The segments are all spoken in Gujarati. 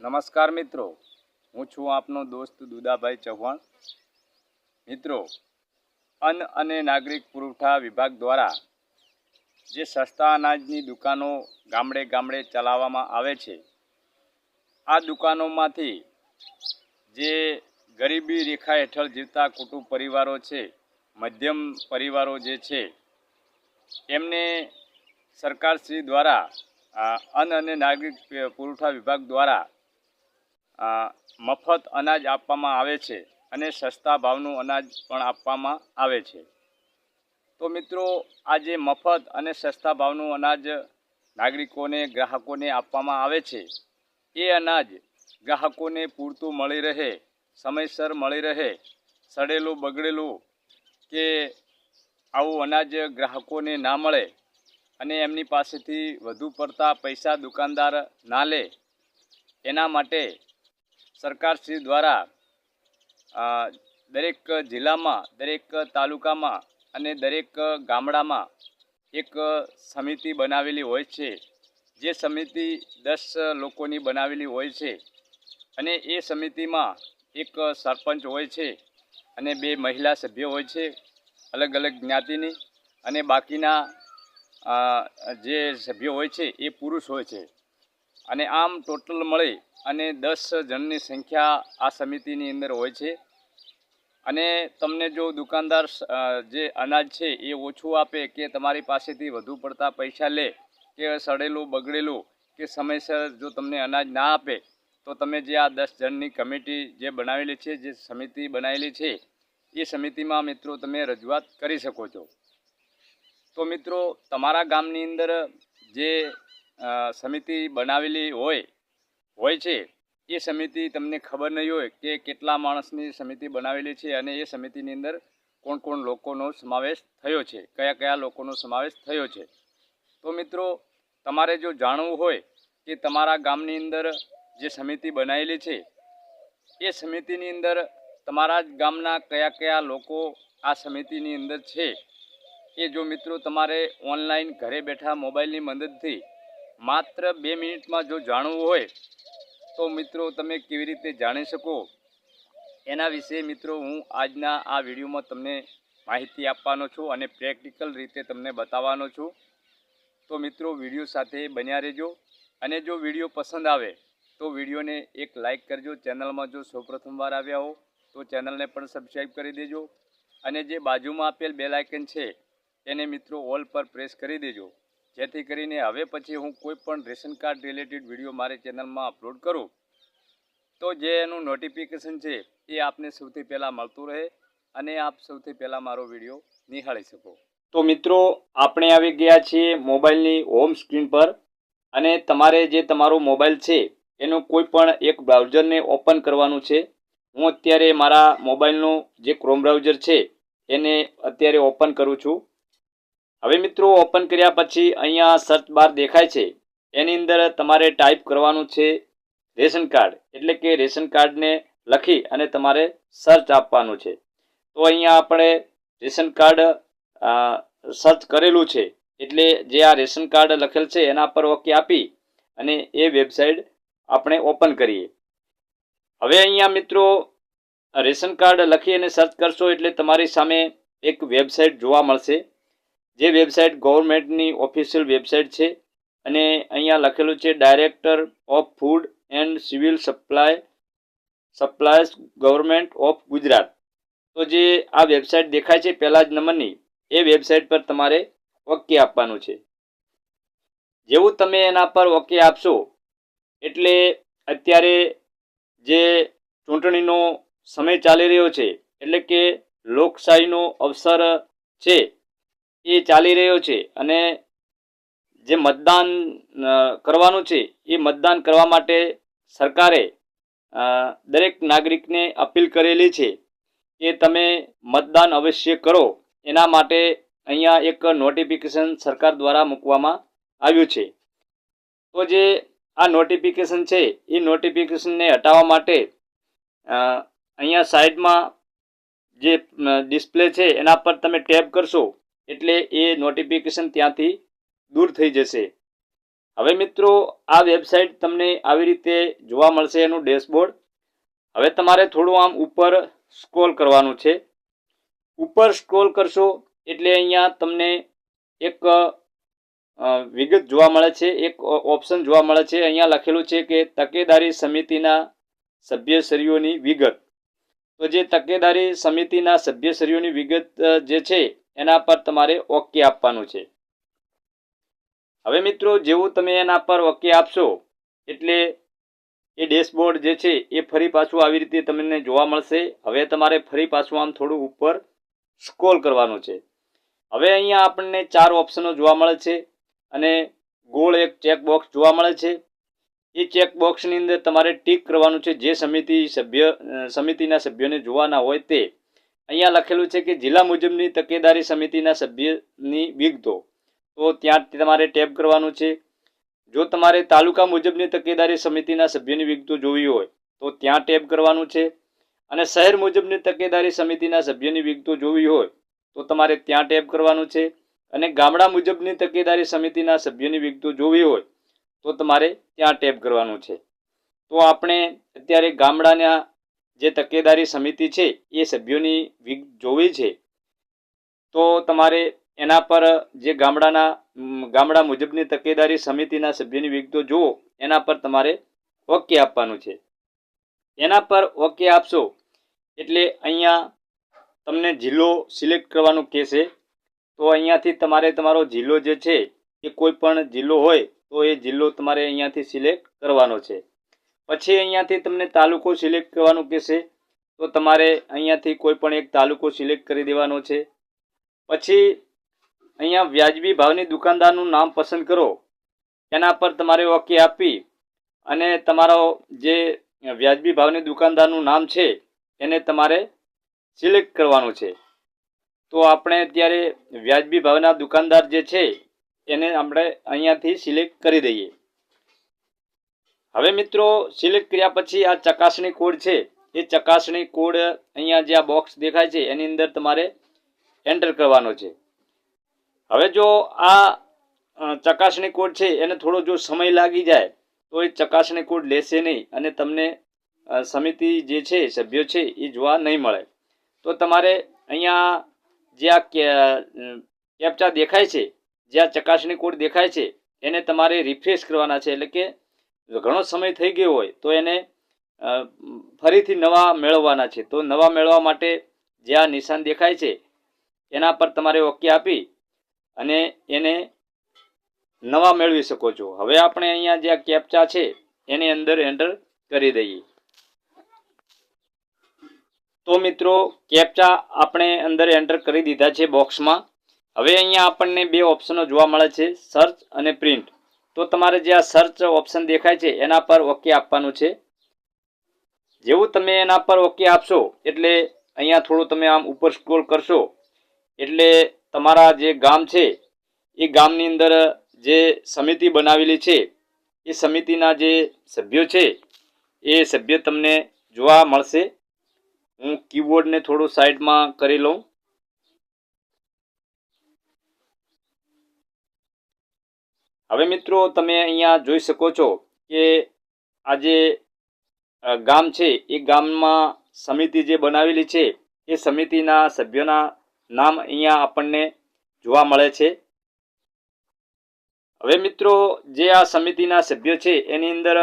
નમસ્કાર મિત્રો. હું છું આપનો દોસ્ત દુદાભાઈ ચૌહાણ. મિત્રો, અન્ન અને નાગરિક પુરવઠા વિભાગ દ્વારા જે સસ્તા અનાજની દુકાનો ગામડે ગામડે ચલાવવામાં આવે છે, આ દુકાનોમાંથી જે ગરીબી રેખા હેઠળ જીવતા કુટુંબ પરિવારો છે, મધ્યમ પરિવારો જે છે, એમને સરકારશ્રી દ્વારા અન્ન અને નાગરિક પુરવઠા વિભાગ દ્વારા મફત અનાજ આપવામાં આવે છે અને સસ્તા ભાવનું અનાજ પણ આપવામાં આવે છે. તો મિત્રો આ જે મફત અને સસ્તા ભાવનું અનાજ નાગરિકોને, ગ્રાહકોને આપવામાં આવે છે. એ અનાજ ગ્રાહકોને પૂરતું મળી રહે, સમયસર મળી રહે, સડેલું, બગડેલું કે આવું અનાજ ગ્રાહકોને ના મળે અને એમની પાસેથી વધુ પડતા પૈસા દુકાનદાર ના લે, એના માટે સરકારશ્રી દ્વારા દરેક જિલ્લામાં, દરેક તાલુકામાં અને દરેક ગામડામાં એક સમિતિ બનાવેલી હોય છે. જે સમિતિ દસ લોકોની બનાવેલી હોય છે અને એ સમિતિમાં એક સરપંચ હોય છે અને બે મહિલા સભ્યો હોય છે, અલગ અલગ જ્ઞાતિની અને બાકીના જે સભ્યો હોય છે એ પુરુષ હોય છે. અને આમ ટોટલ મળી અને દસ જણની સંખ્યા આ સમિતિની અંદર હોય છે. અને તમને જો દુકાનદાર જે અનાજ છે એ ઓછું આપે કે તમારી પાસેથી વધુ પડતા પૈસા લે કે સડેલું, બગડેલું કે સમયસર જો તમને અનાજ ના આપે, તો તમે જે આ દસ જણની કમિટી જે બનાવેલી છે, જે સમિતિ બનાવેલી છે, એ સમિતિમાં મિત્રો તમે રજૂઆત કરી શકો છો. તો મિત્રો, તમારા ગામની અંદર જે સમિતિ બનાવેલી હોય હોય છે. એ સમિતિ તમને ખબર નહીં હોય કે કેટલા માણસની સમિતિ બનાવેલી છે અને એ સમિતિની અંદર કોણ કોણ લોકોનો સમાવેશ થયો છે, કયા કયા લોકોનો સમાવેશ થયો છે. તો મિત્રો, તમારે જો જાણવું હોય કે તમારા ગામની અંદર જે સમિતિ બનાવેલી છે, એ સમિતિની અંદર તમારા જ ગામના કયા કયા લોકો આ સમિતિની અંદર છે, એ જો મિત્રો તમારે ઓનલાઈન ઘરે બેઠા મોબાઈલની મદદથી માત્ર બે મિનિટમાં જો જાણવું હોય તો મિત્રો, તમે કેવી રીતે જાણી શકો? એના વિશે મિત્રો, હું આજના આ વિડીયોમાં તમને માહિતી આપવાનો છું અને પ્રેક્ટિકલ રીતે તમને બતાવવાનો છું. તો મિત્રો, વીડિયો સાથે બન્યા રહેજો. અને જો વીડિયો પસંદ આવે, તો વિડીયોને એક લાઇક કરજો. ચેનલમાં જો સૌપ્રથમવાર આવ્યા હો, તો ચેનલને પણ સબસ્ક્રાઈબ કરી દેજો. અને જે બાજુમાં આપેલ બેલ આઇકન છે, એને મિત્રો ઓલ પર પ્રેસ કરી દેજો. જેથી કરીને હવે પછી હું કોઈ પણ રેશન કાર્ડ રિલેટેડ વીડિયો મારી ચેનલમાં અપલોડ કરું, તો જે એનું નોટિફિકેશન છે એ આપને સૌથી પહેલાં મળતું રહે અને આપ સૌથી પહેલાં મારો વીડિયો નિહાળી શકો. તો મિત્રો, આપણે આવી ગયા છીએ મોબાઈલની હોમ સ્ક્રીન પર અને તમારે જે તમારો મોબાઈલ છે એનું કોઈ પણ એક બ્રાઉઝરને ઓપન કરવાનું છે. હું અત્યારે મારા મોબાઈલનું જે ક્રોમ બ્રાઉઝર છે એને અત્યારે ઓપન કરું છું. હવે મિત્રો ઓપન કર્યા પછી અહીંયા સર્ચ બાર દેખાય છે. એની અંદર તમારે ટાઈપ કરવાનું છે રેશન કાર્ડ. એટલે કે રેશન કાર્ડને લખી અને તમારે સર્ચ આપવાનું છે. તો અહીંયા આપણે રેશન કાર્ડ સર્ચ કરેલું છે. એટલે જે આ રેશન કાર્ડ લખેલ છે એના પર ઓકે આપી અને એ વેબસાઇટ આપણે ઓપન કરીએ. હવે અહીંયા મિત્રો, રેશન કાર્ડ લખી અને સર્ચ કરશો એટલે તમારી સામે એક વેબસાઇટ જોવા મળશે. જે વેબસાઇટ ગવર્મેન્ટની ઓફિશિયલ વેબસાઇટ છે અને અહીંયા લખેલું છે director of food and civil supply suppliers government of Gujarat. તો જે આ વેબસાઇટ દેખાય છે પહેલા જ નંબરની, એ વેબસાઇટ પર તમારે ઓકે આપવાનું છે. જેવું તમે એના પર ઓકે આપશો, એટલે અત્યારે જે ચૂંટણીનો સમય ચાલી રહ્યો છે, એટલે કે લોકશાહીનો અવસર છે એ ચાલી રહ્યો છે અને જે મતદાન કરવાનું છે, એ મતદાન કરવા માટે સરકારે દરેક નાગરિકને અપીલ કરેલી છે કે તમે મતદાન અવશ્ય કરો. એના માટે અહીંયા એક નોટિફિકેશન સરકાર દ્વારા મૂકવામાં આવ્યું છે. તો જે આ નોટિફિકેશન છે, એ નોટિફિકેશનને હટાવવા માટે અહીંયા સાઈડમાં જે ડિસ્પ્લે છે, એના પર તમે ટેપ કરશો એટલે એ નોટિફિકેશન ત્યાંથી દૂર થઈ જશે. હવે મિત્રો, આ વેબસાઇટ તમને આવી રીતે જોવા મળશે એનું ડેશબોર્ડ હવે તમારે થોડું આમ ઉપર સ્ક્રોલ કરવાનું છે. ઉપર સ્ક્રોલ કરશો એટલે અહીંયા તમને એક વિગત જોવા મળે છે. એક ઓપ્શન જોવા મળે છે. અહીંયા લખેલું છે કે તકેદારી સમિતિના સભ્યશ્રીઓની વિગત. તો જે તકેદારી સમિતિના સભ્યશ્રીઓની વિગત જે છે એના પર તમારે ઓકે આપવાનું છે. હવે મિત્રો, જેવું તમે એના પર ઓકે આપશો, એટલે એ ડેશબોર્ડ જે છે, એ ફરી પાછું આવી રીતે તમને જોવા મળશે. હવે તમારે ફરી પાછું આમ થોડું ઉપર સ્ક્રોલ કરવાનું છે. હવે અહીંયા આપણને ચાર ઓપ્શનો જોવા મળે છે અને ગોળ એક ચેકબોક્સ જોવા મળે છે. એ ચેકબોક્સની અંદર તમારે ટીક કરવાનું છે. જે સમિતિ સભ્ય સમિતિના સભ્યોને જોવાના હોય તે. અહીંયા લખેલું છે કે જિલ્લા મુજબની તકેદારી સમિતિના સભ્યની વિગતો. તો ત્યાં તમારે ટેપ કરવાનું છે. જો તમારે તાલુકા મુજબની તકેદારી સમિતિના સભ્યની વિગતો જોવી હોય, તો ત્યાં ટેપ કરવાનું છે. અને શહેર મુજબની તકેદારી સમિતિના સભ્યની વિગતો જોવી હોય, તો તમારે ત્યાં ટેપ કરવાનું છે. અને ગામડા મુજબની તકેદારી સમિતિના સભ્યની વિગતો જોવી હોય, તો તમારે ત્યાં ટેપ કરવાનું છે. તો આપણે અત્યારે ગામડાના જે તકેદારી સમિતિ છે, એ સભ્યોની વિગ જોવી છે. તો તમારે એના પર જે ગામડાના ગામડા મુજબની તકેદારી સમિતિના સભ્યની વિગતો જુઓ, એના પર તમારે ઓકે આપવાનું છે. એના પર ઓકે આપશો એટલે અહીંયા તમને જિલ્લો સિલેક્ટ કરવાનું કહેશે. તો અહીંયાથી તમારે તમારો જિલ્લો જે છે, એ કોઈ પણ જિલ્લો હોય, તો એ જિલ્લો તમારે અહીંયાથી સિલેક્ટ કરવાનો છે. પછી અહીંયાથી તમને તાલુકો સિલેક્ટ કરવાનું કહેશે. તો તમારે અહીંયાથી કોઈ પણ એક તાલુકો સિલેક્ટ કરી દેવાનો છે. પછી અહીંયા વ્યાજબી ભાવની દુકાનદારનું નામ પસંદ કરો. એના પર તમારે ઓકે આપી અને તમારો જે વ્યાજબી ભાવની દુકાનદારનું નામ છે, એને તમારે સિલેક્ટ કરવાનું છે. તો આપણે અત્યારે વ્યાજબી ભાવના દુકાનદાર જે છે, એને આપણે અહીંયાથી સિલેક્ટ કરી દઈએ. હવે મિત્રો, સિલેક્ટ કર્યા પછી આ ચકાસણી કોડ છે. એ ચકાસણી કોડ અહીંયા જે આ બોક્સ દેખાય છે, એની અંદર તમારે એન્ટર કરવાનો છે. હવે જો આ ચકાસણી કોડ છે, એને થોડો જો સમય લાગી જાય, તો એ ચકાસણી કોડ લેશે નહીં અને તમને સમિતિ જે છે, સભ્યો છે, એ જોવા નહીં મળે. તો તમારે અહીંયા જે આ કેપ્ચા દેખાય છે, જે આ ચકાસણી કોડ દેખાય છે, એને તમારે રિફ્રેશ કરવાના છે. એટલે કે ઘણો સમય થઈ ગયો હોય, તો એને ફરીથી નવા મેળવવાના છે. તો નવા મેળવવા માટે જે આ નિશાન દેખાય છે, એના પર તમારે ઓકે આપી અને એને નવા મેળવી શકો છો. હવે આપણે અહીંયા જે આ કેપ્ચા છે, એની અંદર એન્ટર કરી દઈએ. તો મિત્રો, કેપ્ચા આપણે અંદર એન્ટર કરી દીધા છે બોક્સમાં. હવે અહીંયા આપણને બે ઓપ્શનો જોવા મળે છે, સર્ચ અને પ્રિન્ટ. તો તમારે જે આ સર્ચ ઓપ્શન દેખાય છે, એના પર ઓકે આપવાનું છે. જેવું તમે એના પર ઓકે આપશો, એટલે અહીંયા થોડું તમે આમ ઉપર સ્ક્રોલ કરશો, એટલે તમારા જે ગામ છે, એ ગામની અંદર જે સમિતિ બનાવેલી છે, એ સમિતિના જે સભ્યો છે, એ સભ્ય તમને જોવા મળશે. હું કીબોર્ડને થોડું સાઈડમાં કરી લઉં. હવે મિત્રો, તમે અહીંયા જોઈ શકો છો કે આ જે ગામ છે, એ ગામમાં સમિતિ જે બનાવેલી છે, એ સમિતિના સભ્યોના નામ અહીંયા આપણને જોવા મળે છે. હવે મિત્રો, જે આ સમિતિના સભ્યો છે, એની અંદર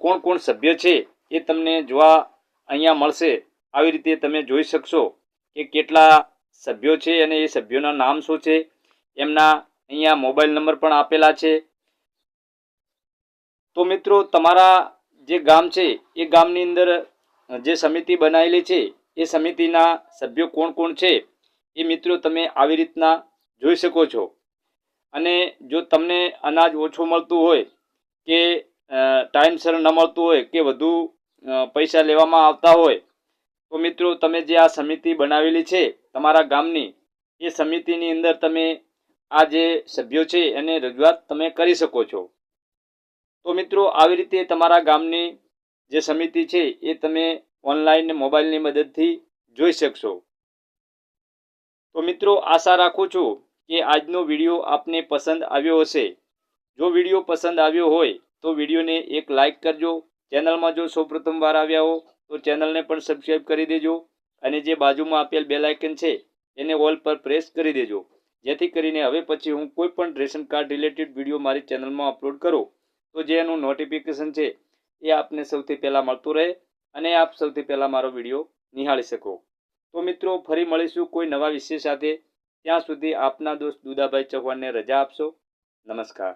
કોણ કોણ સભ્ય છે, એ તમને જોવા અહીંયા મળશે. આવી રીતે તમે જોઈ શકશો કે કેટલા સભ્યો છે અને એ સભ્યોના નામ શું છે, એમના અહીંયા મોબાઈલ નંબર પણ આપેલા છે. તો મિત્રો, તમારા જે ગામ છે, એ ગામની અંદર જે સમિતિ બનાવેલી છે, એ સમિતિના સભ્યો કોણ કોણ છે, એ મિત્રો તમે આવી રીતના જોઈ શકો છો. અને જો તમને અનાજ ઓછું મળતું હોય કે ટાઈમસર ન મળતું હોય કે વધુ પૈસા લેવામાં આવતા હોય, તો મિત્રો તમે જે આ સમિતિ બનાવેલી છે, તમારા ગામની, એ સમિતિની અંદર તમે આ જે સભ્યો છે, એને રજૂઆત તમે કરી શકો છો. તો મિત્રો, આવી રીતે તમારા ગામની જે સમિતિ છે, એ તમે ઓનલાઈન મોબાઈલની મદદથી જોઈ શકશો. તો મિત્રો, આશા રાખું છું કે આજનો વીડિયો આપને પસંદ આવ્યો હશે. જો વીડિયો પસંદ આવ્યો હોય, તો વિડીયોને એક લાઇક કરજો. ચેનલમાં જો સૌપ્રથમ વાર આવ્યા હો, તો ચેનલને પણ સબસ્ક્રાઈબ કરી દેજો અને જે બાજુમાં આપેલ બે લાઇકન છે, એને ઓલ પર પ્રેસ કરી દેજો. જેથી કરીને હવે પછી હું કોઈ પણ રેશન કાર્ડ રિલેટેડ વીડિયો મારી ચેનલમાં અપલોડ કરું, તો જે એનું નોટિફિકેશન છે, એ આપને સૌથી પહેલાં મળતું રહે અને આપ સૌથી પહેલાં મારો વીડિયો નિહાળી શકો. તો મિત્રો, ફરી મળીશું કોઈ નવા વિષય સાથે. ત્યાં સુધી આપના દોસ્ત દુદાભાઈ ચૌહાણને રજા આપશો. નમસ્કાર.